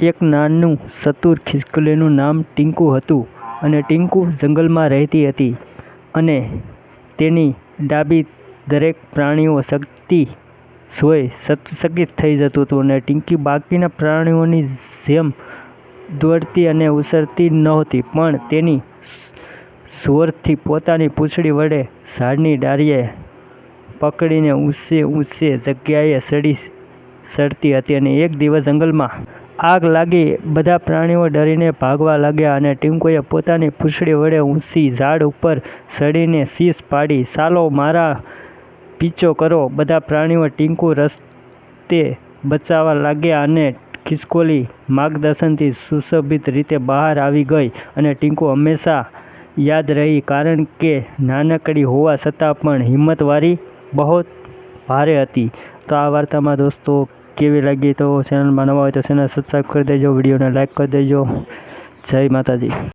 એક નાનું ચતુર ખિસકોલીનું નામ ટીંકુ હતું અને ટીંકુ જંગલમાં રહેતી હતી અને તેની ડાબી દરેક પ્રાણીઓ શક્તિ જોઈ ચકિત થઈ જતું હતું અને ટીંકી બાકીના પ્રાણીઓની જેમ દોડતી અને ઉસરતી નહોતી, પણ તેની જોરથી પોતાની પૂંછડી વડે ઝાડની ડારીએ પકડીને ઊંચે ઊંચે જગ્યાએ ચડી ચડતી હતી અને એક દિવસ જંગલમાં આગ લાગી, બધા પ્રાણીઓ ડરીને ભાગવા લાગ્યા અને ટીંકુએ પોતાની પૂંછડી વડે ઊંચી ઝાડ ઉપર ચડીને શીશ પાડી, સાલો, મારા પીચો કરો. બધા પ્રાણીઓ ટીંકુ રસ્તે બચાવવા લાગ્યા અને ખિસકોલી માર્ગદર્શનથી સુશોભિત રીતે બહાર આવી ગઈ અને ટીંકુ હંમેશા યાદ રહી, કારણ કે નાનકડી હોવા છતાં પણ હિંમતવાળી બહુ ભારે હતી. તો આ વાર્તામાં દોસ્તો કેવી લાગી તો ચેનલમાં નવા હોય તો ચેનલ સબસ્ક્રાઈબ કરી દેજો, વિડીયોને લાઈક કરી દેજો. જય માતાજી.